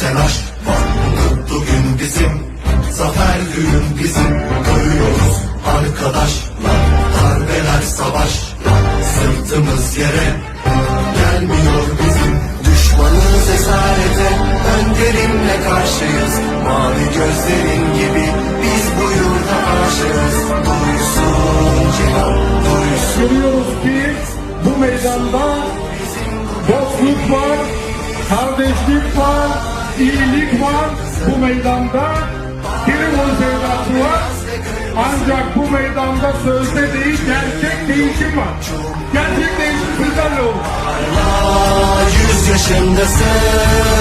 telaş var. Mutlu gün bizim Zafer düğün bizim. Doyuyoruz arkadaşlar Darbeler savaşlar. Sırtımız yere Gelmiyor bizim. Düşmanız esarete Önderimle karşıyız. Mavi gözlerin gibi Biz bu yurda aşığız. Duysun cihan Duysun. Görüyoruz ki bu meydanda dostluk var, kardeşlik var, iyilik var. Bu meydanda Gelibolu sevdası var. Ancak bu meydanda sözde değil gerçek değişim var. Gerçek değişim sizlerle olur. Hala yüz yaşındasın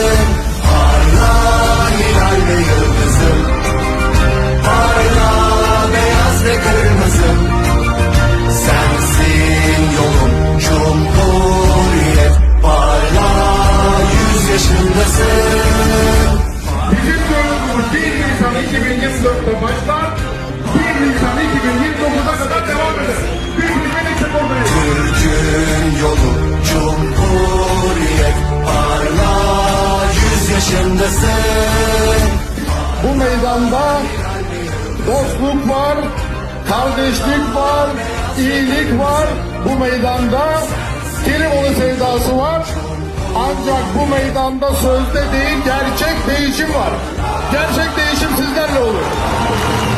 yüz yaşındasın Bu meydanda dostluk var, kardeşlik var, iyilik var. Bu meydanda Gelibolu sevdası var. Ancak bu meydanda sözde değil gerçek değişim var. Gerçek değişim sizlerle olur.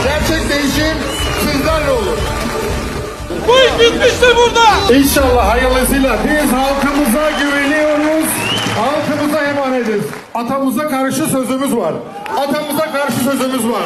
Gerçek değişim sizlerle olur. Bu iş bitmiştir burada. İnşallah hayırlısıyla biz halkımıza güveniyoruz. Emanetiz. Atamıza karşı sözümüz var. Atamıza karşı sözümüz var.